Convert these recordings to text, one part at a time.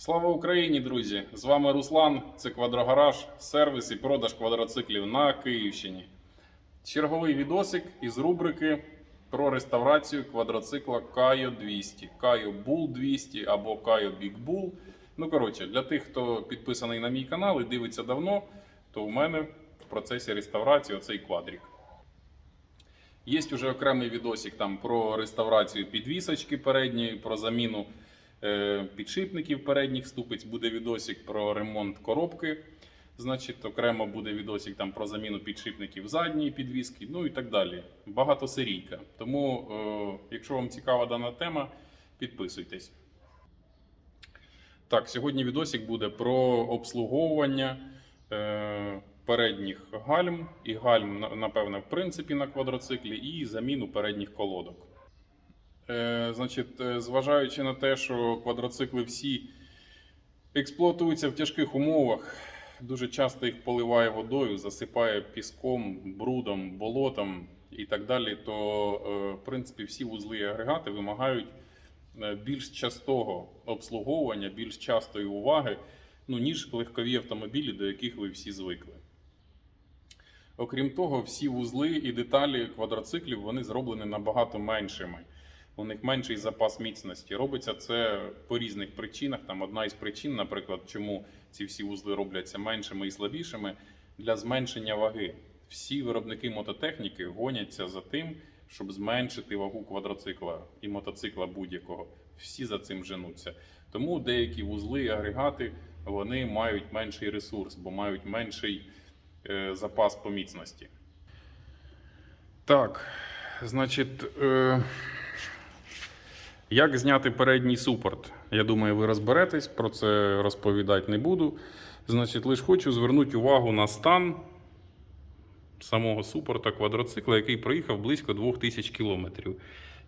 Слава Україні, друзі! З вами Руслан. Це Квадрогараж, сервіс і продаж квадроциклів на Київщині. Черговий відосик із рубрики про реставрацію квадроцикла Kayo 200, Kayo Bull 200 або Kayo Big Bull. Ну, коротше, для тих, хто підписаний на мій канал і дивиться давно, то у мене в процесі реставрації оцей квадрік. Є вже окремий відосик там про реставрацію підвісочки передньої, про заміну підшипників передніх ступиць. Буде відосик про ремонт коробки. Значить, окремо буде відосик там про заміну підшипників задньої підвіски, ну і так далі. Багатосерійка. Тому, е, якщо вам цікава дана тема, підписуйтесь. Так, сьогодні відосик буде про обслуговування е, передніх гальм і гальм, на- напевне, в принципі, на квадроциклі, і заміну передніх колодок. Е, значить, е, зважаючи на те, що квадроцикли всі експлуатуються в тяжких умовах, дуже часто їх поливає водою, засипає піском, брудом, болотом і так далі, то е, в принципі всі вузли і агрегати вимагають більш частого обслуговування, більш частої уваги, ну, ніж легкові автомобілі, до яких ви всі звикли. Окрім того, всі вузли і деталі квадроциклів вони зроблені набагато меншими. У них менший запас міцності. Робиться це по різних причинах. Там одна із причин, наприклад, чому ці всі вузли робляться меншими і слабішими для зменшення ваги. Всі виробники мототехніки гоняться за тим, щоб зменшити вагу квадроцикла і мотоцикла будь-якого. Всі за цим женуться. Тому деякі вузли і агрегати вони мають менший ресурс, бо мають менший е, запас по міцності. Так, значить, е, як зняти передній супорт? Я думаю, ви розберетесь, про це розповідати не буду. Значить, лише хочу звернути увагу на стан самого супорта квадроцикла, який проїхав близько 2000 кілометрів.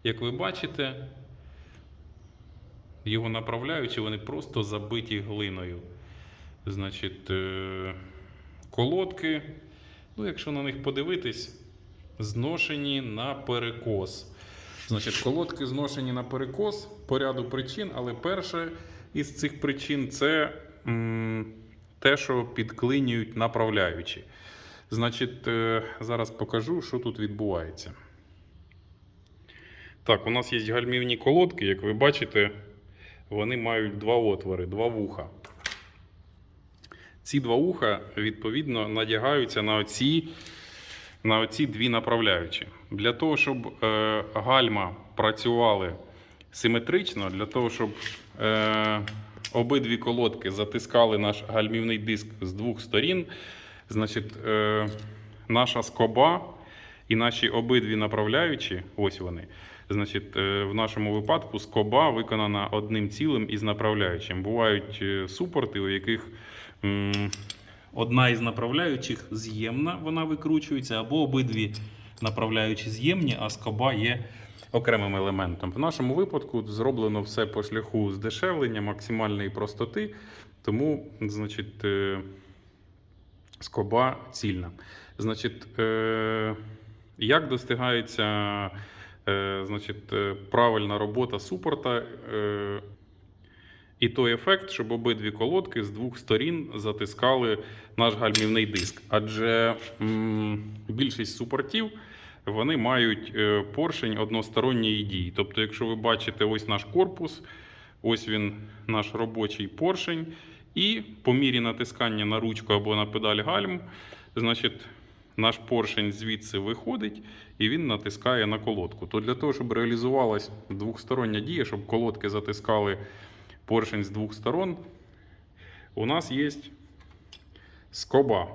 Як ви бачите, його направляючи, вони просто забиті глиною. Значить, е, колодки, ну, якщо на них подивитись, зношені на перекос. Значить, колодки зношені на перекос по ряду причин, але перша із цих причин це м, те, що підклинюють направляючі. Значить, е, зараз покажу, що тут відбувається. Так, у нас є гальмівні колодки, як ви бачите, вони мають два отвори, два вуха. Ці два вуха, відповідно, надягаються на оці, на оці дві направляючі. Для того, щоб е, гальма працювали симетрично, для того, щоб е, обидві колодки затискали наш гальмівний диск з двох сторін, значить, е, наша скоба і наші обидві направляючі, ось вони. Значить, е, в нашому випадку скоба виконана одним цілим із направляючим. Бувають е, супорти, у яких одна із направляючих з'ємна, вона викручується, або обидві направляючі з'ємні, а скоба є окремим елементом. В нашому випадку зроблено все по шляху здешевлення, максимальної простоти, тому, значить, е, скоба цільна. Значить, е, як достигається е, значить, правильна робота супорта і той ефект, щоб обидві колодки з двох сторін затискали наш гальмівний диск. Адже м, більшість супортів вони мають е, поршень односторонньої дії. Тобто, якщо ви бачите ось наш корпус, ось він наш робочий поршень, і по мірі натискання на ручку або на педаль гальм, значить, наш поршень звідси виходить і він натискає на колодку. То для того, щоб реалізувалась двохстороння дія, щоб колодки затискали поршень з двох сторон, у нас є скоба.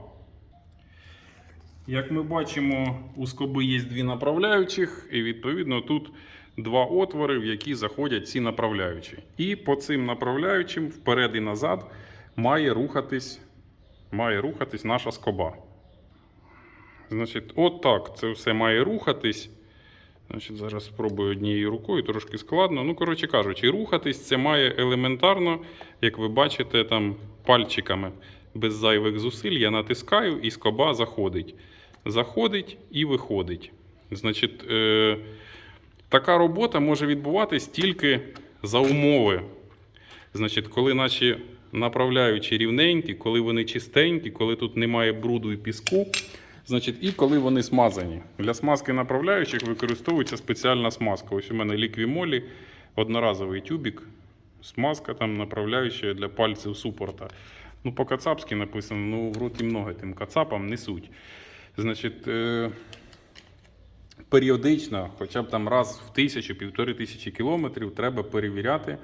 Як ми бачимо, у скоби є дві направляючих, і відповідно тут два отвори, в які заходять ці направляючі. І по цим направляючим вперед і назад має рухатись, має рухатись наша скоба. Значить, от це все має рухатись. Значить, зараз спробую однією рукою, трошки складно. Ну, коротше кажучи, рухатись це має елементарно, як ви бачите, там пальчиками без зайвих зусиль. Я натискаю і скоба заходить. Заходить і виходить. Значить, е, така робота може відбуватись тільки за умови Значить, коли наші направляючі рівненькі, коли вони чистенькі, коли тут немає бруду і піску, значить, і коли вони смазані. Для смазки направляючих використовується спеціальна смазка. Ось у мене ліквімолі, одноразовий тюбік, смазка там направляюча для пальців супорта. Ну, по-кацапськи написано, ну, в роті много тим кацапам несуть. Значить, е- періодично, хоча б там раз в тисячу, півтори тисячі кілометрів, треба перевіряти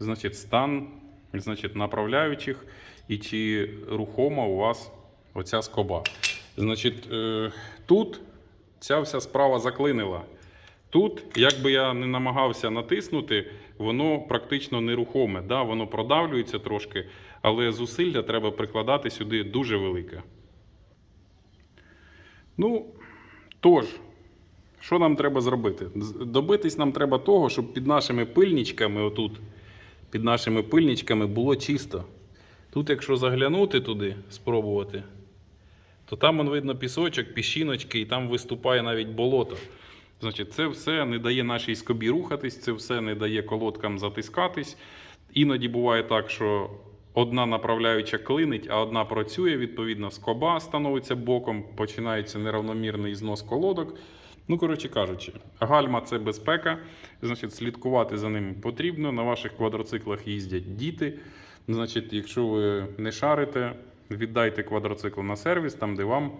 значить, стан значить, направляючих і чи рухома у вас оця скоба. Значить, е, тут ця вся справа заклинила. Тут, як би я не намагався натиснути, воно практично нерухоме. Да, воно продавлюється трошки, але зусилля треба прикладати сюди дуже велике. Ну, тож, що нам треба зробити? Добитись нам треба того, щоб під нашими пильничками, отут, під нашими пильничками було чисто. Тут, якщо заглянути туди, спробувати, то там вон видно пісочок, піщиночки, і там виступає навіть болото. Значить, це все не дає нашій скобі рухатись, це все не дає колодкам затискатись. Іноді буває так, що одна направляюча клинить, а одна працює, відповідно, скоба становиться боком, починається неравномірний знос колодок. Ну, коротше кажучи, гальма це безпека, значить, слідкувати за ними потрібно. На ваших квадроциклах їздять діти. Значить, якщо ви не шарите, віддайте квадроцикл на сервіс, там, де вам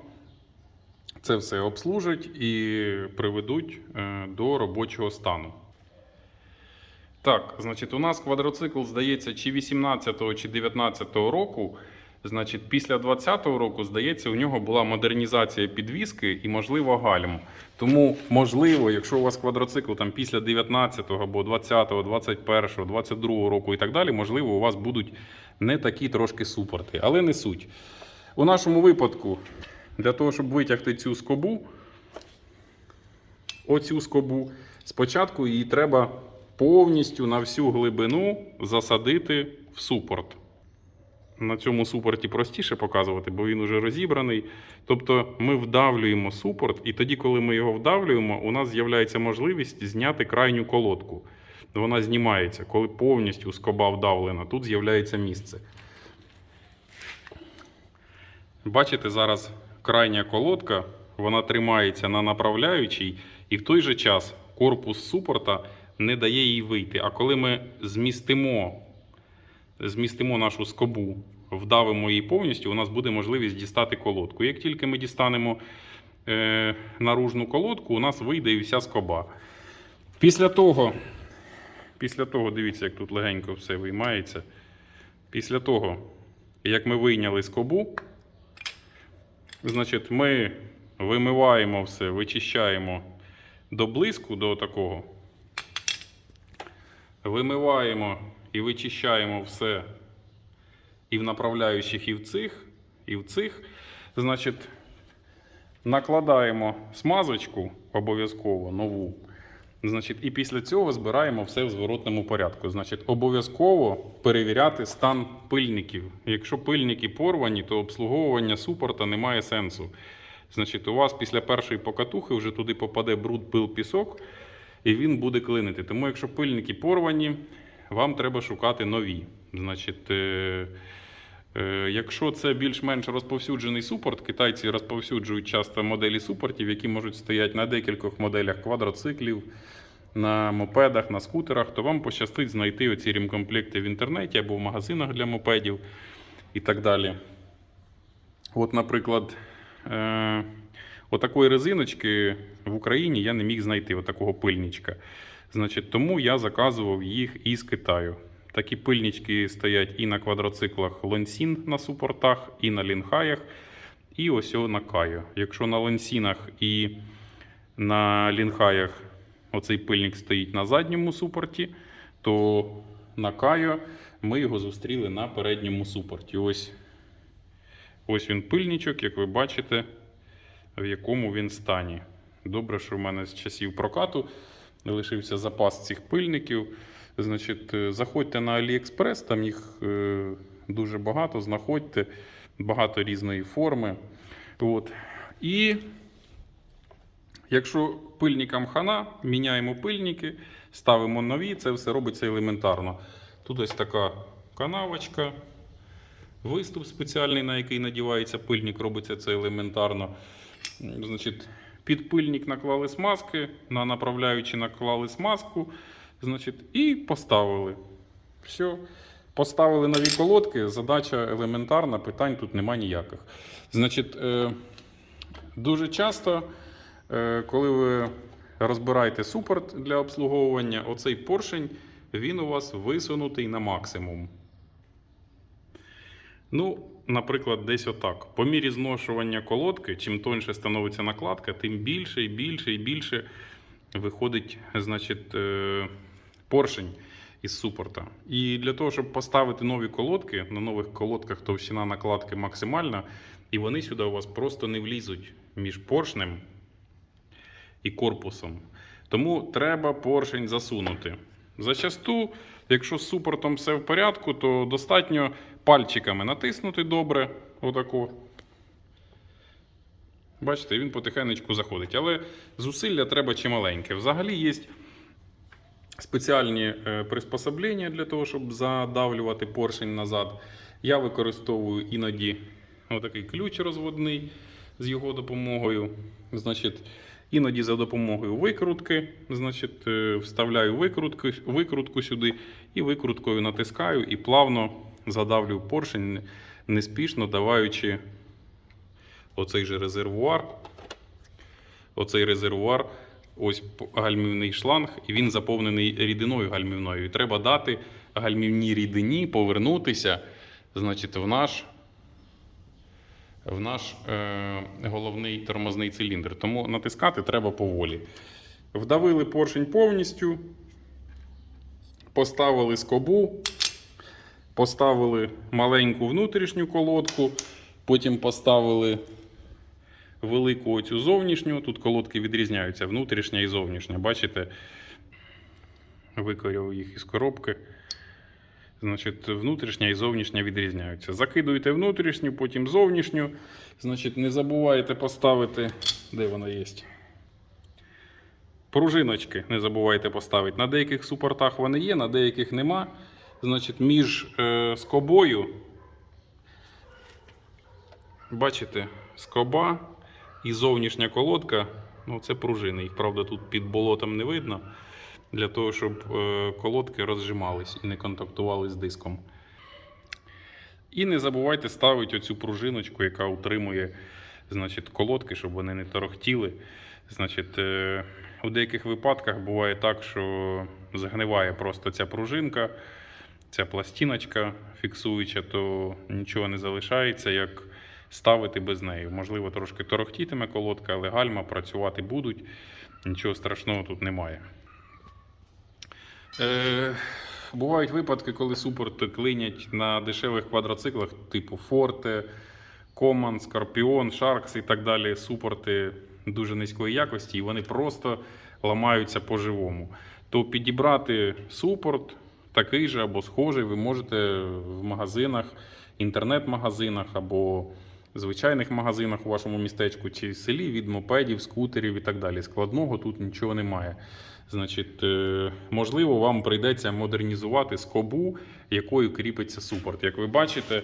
це все обслужать і приведуть е, до робочого стану. Так, значить, у нас квадроцикл, здається, чи 18-го, чи 19-го року. Значить, після 20-го року, здається, у нього була модернізація підвіски і, можливо, гальм. Тому, можливо, якщо у вас квадроцикл там після 19-го або 20-го, 21-го, 22-го року і так далі, можливо, у вас будуть не такі трошки супорти, але не суть. У нашому випадку, для того, щоб витягти цю скобу, оцю скобу, спочатку її треба повністю на всю глибину засадити в супорт. На цьому супорті простіше показувати, бо він уже розібраний. Тобто ми вдавлюємо супорт, і тоді, коли ми його вдавлюємо, у нас з'являється можливість зняти крайню колодку. Вона знімається, коли повністю скоба вдавлена, тут з'являється місце. Бачите, зараз крайня колодка, вона тримається на направляючій, і в той же час корпус супорта не дає їй вийти. А коли ми змістимо, змістимо нашу скобу, вдавимо її повністю, у нас буде можливість дістати колодку. Як тільки ми дістанемо е, наружну колодку, у нас вийде і вся скоба. Після того, після того, дивіться, як тут легенько все виймається. Після того, як ми вийняли скобу, Значить, ми вимиваємо все, вичищаємо до блиску, до такого. Вимиваємо і вичищаємо все і в направляючих, і в цих, і в цих. Значить, накладаємо смазочку обов'язково нову. Значить, і після цього збираємо все в зворотному порядку. Значить, обов'язково перевіряти стан пильників. Якщо пильники порвані, то обслуговування супорта не має сенсу. Значить, у вас після першої покатухи вже туди попаде бруд, пил, пісок, і він буде клинити. Тому, якщо пильники порвані, вам треба шукати нові. Значить, е- Е, Якщо це більш-менш розповсюджений супорт, китайці розповсюджують часто моделі супортів, які можуть стояти на декількох моделях квадроциклів, на мопедах, на скутерах, то вам пощастить знайти оці рімкомплекти в інтернеті або в магазинах для мопедів і так далі. От, наприклад, е- отакої резиночки в Україні я не міг знайти, отакого пильничка. Значить, тому я заказував їх із Китаю. Такі пильнички стоять і на квадроциклах Лонсін на супортах, і на лінхаях, і ось на Кайо. Якщо на Лонсінах і на лінхаях оцей пильник стоїть на задньому супорті, то на Кайо ми його зустріли на передньому супорті. Ось, ось він пильничок, як ви бачите, в якому він стані. Добре, що в мене з часів прокату лишився запас цих пильників. Значить, е, заходьте на AliExpress, там їх е, дуже багато, знаходьте, багато різної форми. От. І якщо пильникам хана, міняємо пильники, ставимо нові, це все робиться елементарно. Тут ось така канавочка, виступ спеціальний, на який надівається пильник, робиться це елементарно. Значить, під пильник наклали смазки, на направляючі наклали смазку, значить, і поставили. Все. Поставили нові колодки, задача елементарна, питань тут нема ніяких. Значить, е, дуже часто, е, коли ви розбираєте супорт для обслуговування, оцей поршень він у вас висунутий на максимум. Ну, наприклад, десь отак. По мірі зношування колодки, чим тоньше становиться накладка, тим більше і більше і більше виходить, значить, е, поршень із супорта. І для того, щоб поставити нові колодки, на нових колодках товщина накладки максимальна, і вони сюди у вас просто не влізуть між поршнем і корпусом. Тому треба поршень засунути. Зачасту, якщо з супортом все в порядку, то достатньо пальчиками натиснути добре. Отако. Бачите, він потихенечку заходить. Але зусилля треба чималеньке. Взагалі є спеціальні е, приспособлення для того, щоб задавлювати поршень назад. Я використовую іноді отакий ключ розводний з його допомогою. Значить, іноді за допомогою викрутки, значить, е, вставляю викрутку, викрутку сюди і викруткою натискаю і плавно задавлюю поршень, неспішно даваючи оцей же резервуар. Оцей резервуар, ось гальмівний шланг, і він заповнений рідиною гальмівною. І треба дати гальмівній рідині повернутися значить, в наш, в наш е, головний тормозний циліндр. Тому натискати треба поволі. Вдавили поршень повністю, поставили скобу, поставили маленьку внутрішню колодку, потім поставили велику оцю зовнішню. Тут колодки відрізняються, внутрішня і зовнішня. Бачите, викорював їх із коробки. Значить, внутрішня і зовнішня відрізняються. Закидуєте внутрішню, потім зовнішню. Значить, не забувайте поставити, де вона є. Пружиночки не забувайте поставити. На деяких супортах вони є, на деяких нема. Значить, між е, скобою, бачите, скоба і зовнішня колодка. Ну, це пружини. Їх, правда, тут під болотом не видно. Для того, щоб е, колодки розжимались і не контактували з диском. І не забувайте ставити оцю пружиночку, яка утримує значить, колодки, щоб вони не торохтіли. Значить, е, у деяких випадках буває так, що загниває просто ця пружинка, ця пластиночка фіксуюча, то нічого не залишається, як ставити без неї. Можливо, трошки торохтітиме колодка, але гальма працювати будуть. Нічого страшного тут немає. Е, бувають випадки, коли супорти клинять на дешевих квадроциклах, типу Forte, Command, Scorpion, Sharks і так далі. Супорти дуже низької якості, і вони просто ламаються по-живому. То підібрати супорт такий же або схожий ви можете в магазинах, інтернет-магазинах або звичайних магазинах у вашому містечку чи селі від мопедів, скутерів і так далі. Складного тут нічого немає. Значить, е, можливо, вам прийдеться модернізувати скобу, якою кріпиться супорт. Як ви бачите,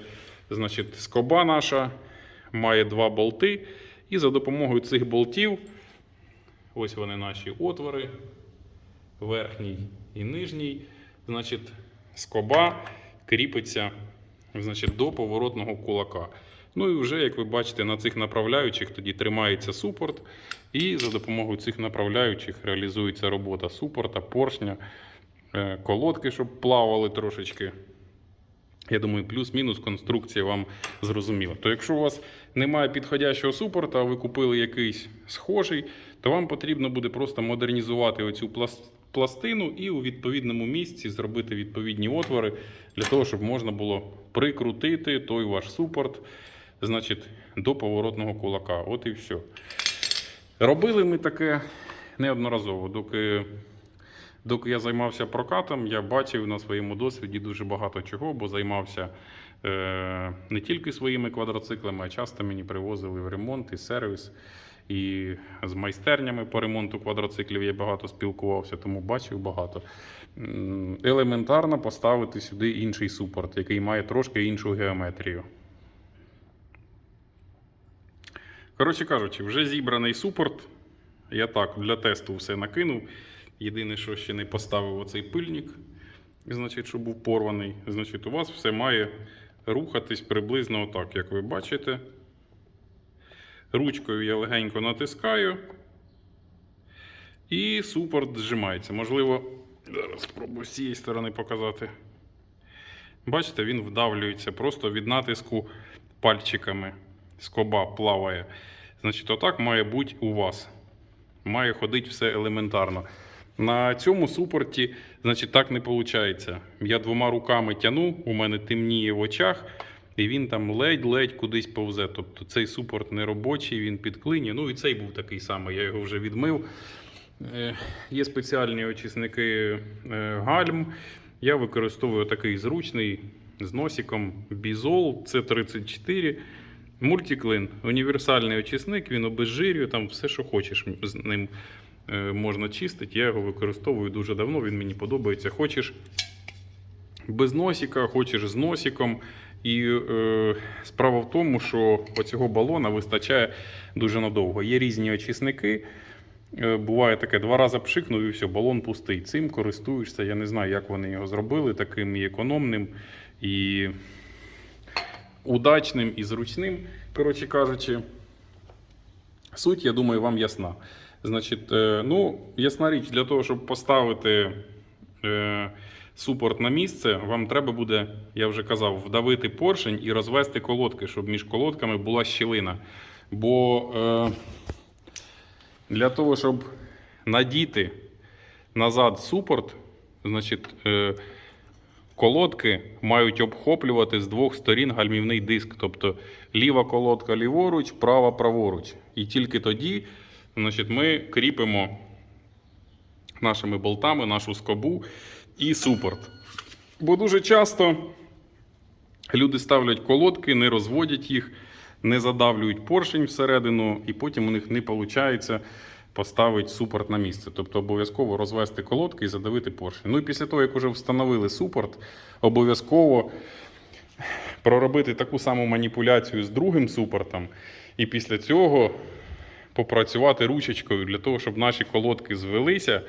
значить, скоба наша має два болти, і за допомогою цих болтів, ось вони наші отвори, верхній і нижній, значить, скоба кріпиться значить, до поворотного кулака. Ну і вже, як ви бачите, на цих направляючих тоді тримається супорт, і за допомогою цих направляючих реалізується робота супорта, поршня, е, колодки, щоб плавали трошечки. Я думаю, плюс-мінус конструкція вам зрозуміла. То якщо у вас немає підходящого супорта, а ви купили якийсь схожий, то вам потрібно буде просто модернізувати оцю пластину і у відповідному місці зробити відповідні отвори для того, щоб можна було прикрутити той ваш супорт значить, до поворотного кулака. От і все. Робили ми таке неодноразово. Доки, доки я займався прокатом, я бачив на своєму досвіді дуже багато чого, бо займався е, не тільки своїми квадроциклами, а часто мені привозили в ремонт і сервіс. і з майстернями по ремонту квадроциклів я багато спілкувався, тому бачив багато. Елементарно поставити сюди інший супорт, який має трошки іншу геометрію. Коротше кажучи, вже зібраний супорт. Я так для тесту все накинув. Єдине, що ще не поставив оцей пильник, значить, що був порваний. Значить, у вас все має рухатись приблизно отак, як ви бачите. Ручкою я легенько натискаю. І супорт зжимається. Можливо, зараз спробую з цієї сторони показати. Бачите, він вдавлюється просто від натиску пальчиками. Скоба плаває. Значить, отак має бути у вас. Має ходити все елементарно. На цьому супорті, значить, так не виходить. Я двома руками тяну, у мене темніє в очах, і він там ледь-ледь кудись повзе. Тобто цей супорт не робочий, він підклині. Ну і цей був такий самий, я його вже відмив. Е, Є спеціальні очисники е, гальм. Я використовую такий зручний з носиком Bizol C34. Мультиклин універсальний очисник, він обезжирює, там все, що хочеш з ним е, можна чистити. Я його використовую дуже давно, він мені подобається. Хочеш без носика, хочеш з носиком. І е, справа в тому, що оцього балона вистачає дуже надовго. Є різні очисники. Е, Буває таке, два рази пшикнув і все, балон пустий. Цим користуєшся. Я не знаю, як вони його зробили, таким і економним, і удачним, і зручним. Коротше кажучи, суть, я думаю, вам ясна. Значить, е, ну, ясна річ, для того, щоб поставити е, супорт на місце, вам треба буде, я вже казав, вдавити поршень і розвести колодки, щоб між колодками була щілина. Бо е, для того, щоб надіти назад супорт, значить, е, колодки мають обхоплювати з двох сторін гальмівний диск. Тобто ліва колодка ліворуч, права праворуч. І тільки тоді значить, ми кріпимо нашими болтами нашу скобу і супорт. Бо дуже часто люди ставлять колодки, не розводять їх, не задавлюють поршень всередину, і потім у них не виходить поставити супорт на місце. Тобто обов'язково розвести колодки і задавити поршень. Ну і після того, як вже встановили супорт, обов'язково проробити таку саму маніпуляцію з другим супортом, і після цього попрацювати ручечкою для того, щоб наші колодки звелися,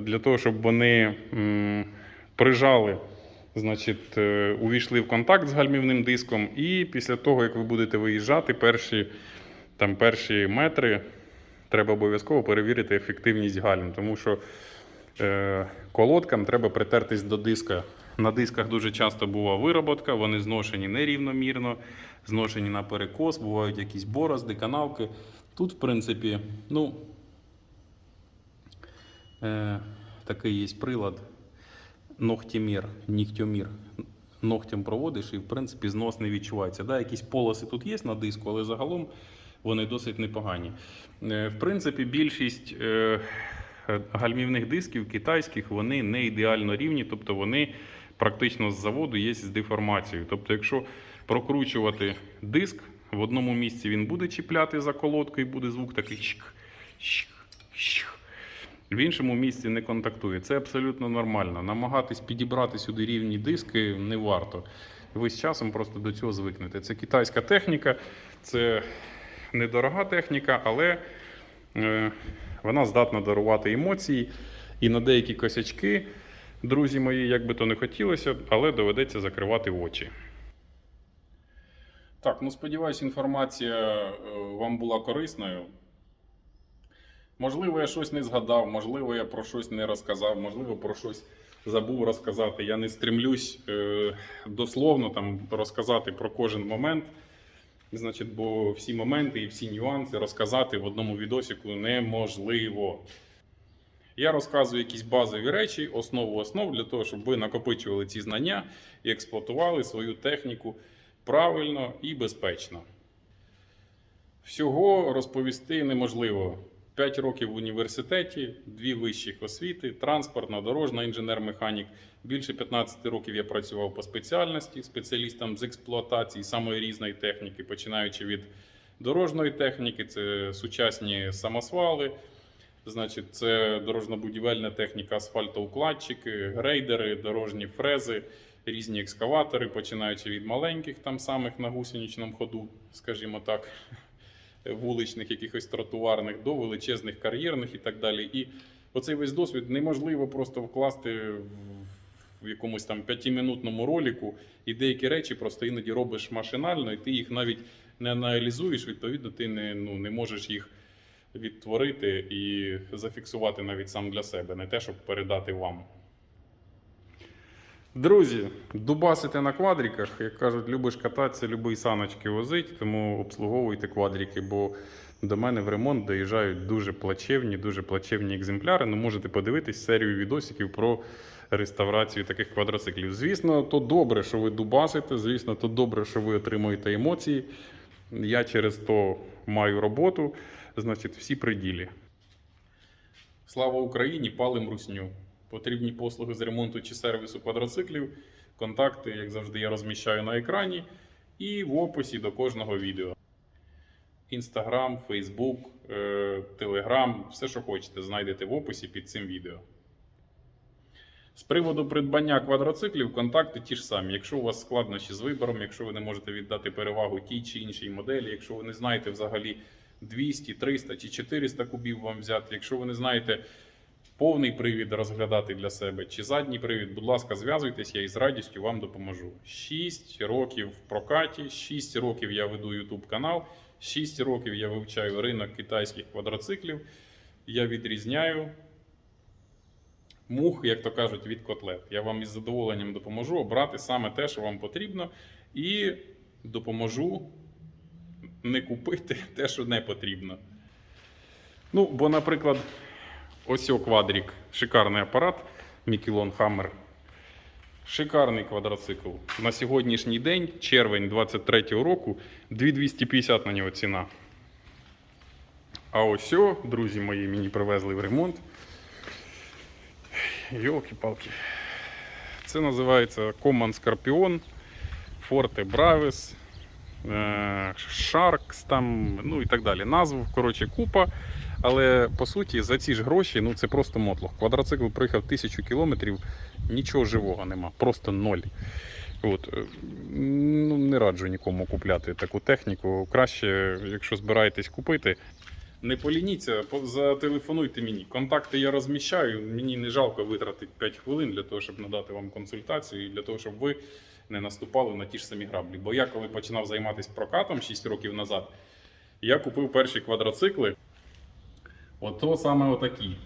для того, щоб вони м, прижали, значить, е, увійшли в контакт з гальмівним диском. І після того, як ви будете виїжджати, перші, там, перші метри, треба обов'язково перевірити ефективність гальм, тому що е, колодкам треба притертись до диска. На дисках дуже часто була вироботка, вони зношені нерівномірно, зношені на перекос, бувають якісь борозди, канавки. Тут, в принципі, ну, е, такий є прилад ногтімір, нігтьомір. Ногтем проводиш і, в принципі, знос не відчувається. Да, якісь полоси тут є на диску, але загалом вони досить непогані. Е, В принципі, більшість е, гальмівних дисків китайських вони не ідеально рівні, тобто вони практично з заводу є з деформацією. Тобто, якщо прокручувати диск, в одному місці він буде чіпляти за колодку і буде звук такий щик, щик, щик. В іншому місці не контактує. Це абсолютно нормально. Намагатись підібрати сюди рівні диски не варто. Ви з часом просто до цього звикнете. Це китайська техніка, це недорога техніка, але е, вона здатна дарувати емоції. І на деякі косячки, друзі мої, як би то не хотілося, але доведеться закривати очі. Так, ну сподіваюся, інформація е, вам була корисною. Можливо, я щось не згадав, можливо, я про щось не розказав, можливо, про щось забув розказати. Я не стремлюсь е, дословно там розказати про кожен момент. Значить, бо всі моменти і всі нюанси розказати в одному відосіку неможливо. Я розказую якісь базові речі, основу основ для того, щоб ви накопичували ці знання і експлуатували свою техніку правильно і безпечно. Всього розповісти неможливо. 5 років в університеті, дві вищих освіти, транспортна, дорожна інженер-механік. Більше 15 років я працював по спеціальності, спеціалістом з експлуатації самої різної техніки, починаючи від дорожньої техніки, це сучасні самосвали, значить, це дорожньо-будівельна техніка, асфальтоукладчики, грейдери, дорожні фрези, різні екскаватори, починаючи від маленьких, там самих на гусеничному ходу, скажімо так, вуличних, якихось тротуарних, до величезних кар'єрних і так далі. І оцей весь досвід неможливо просто вкласти в, якомусь там п'ятиминутному роліку, і деякі речі просто іноді робиш машинально, і ти їх навіть не аналізуєш, відповідно, ти не, ну, не можеш їх відтворити і зафіксувати навіть сам для себе, не те, щоб передати вам. Друзі, дубасите на квадриках, як кажуть, любиш кататися, любий саночки возить, тому обслуговуйте квадрики, бо до мене в ремонт доїжджають дуже плачевні, дуже плачевні екземпляри. Ну, можете подивитись серію відосиків про реставрацію таких квадроциклів. Звісно, то добре, що ви дубасите, звісно, то добре, що ви отримуєте емоції. Я через то маю роботу, значить, всі при ділі. Слава Україні! Палим русню. Потрібні послуги з ремонту чи сервісу квадроциклів. Контакти, як завжди, я розміщаю на екрані і в описі до кожного відео. Інстаграм, Фейсбук, Телеграм, все, що хочете, знайдете в описі під цим відео. З приводу придбання квадроциклів, контакти ті ж самі. Якщо у вас складнощі з вибором, якщо ви не можете віддати перевагу тій чи іншій моделі, якщо ви не знаєте взагалі 200, 300 чи 400 кубів вам взяти, якщо ви не знаєте повний привід розглядати для себе чи задній привід, будь ласка, зв'язуйтесь, я із радістю вам допоможу. 6 років в прокаті, 6 років я веду YouTube канал, 6 років я вивчаю ринок китайських квадроциклів. Я відрізняю мух, як то кажуть, від котлет. Я вам із задоволенням допоможу обрати саме те, що вам потрібно, і допоможу не купити те, що не потрібно. Ну, бо, наприклад, ось о квадрік, шикарний апарат, Мікелон Хаммер. Шикарний квадроцикл. На сьогоднішній день, червень 23-го року, 2250 на нього ціна. А ось, друзі мої, мені привезли в ремонт. Йолки-палки. Це називається Common Scorpion, Forte Bravis, е, Sharks, там, ну і так далі. Назву, коротше, купа. Але по суті, за ці ж гроші, ну це просто мотлох. Квадроцикл проїхав тисячу кілометрів, нічого живого нема, просто ноль. От, е, ну, не раджу нікому купляти таку техніку. Краще, якщо збираєтесь купити, не полініться, по- зателефонуйте мені. Контакти я розміщаю. Мені не жалко витратити 5 хвилин для того, щоб надати вам консультацію, і для того, щоб ви не наступали на ті ж самі граблі. Бо я, коли починав займатися прокатом 6 років назад, я купив перші квадроцикли. Ото саме отакі.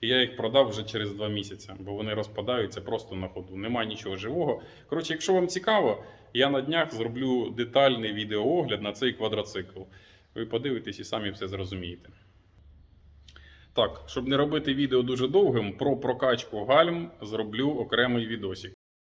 І я їх продав вже через два місяці, бо вони розпадаються просто на ходу. Нема нічого живого. Коротше, якщо вам цікаво, я на днях зроблю детальний відеоогляд на цей квадроцикл. Ви подивитесь і самі все зрозумієте. Так, щоб не робити відео дуже довгим, про прокачку гальм зроблю окремий відосик.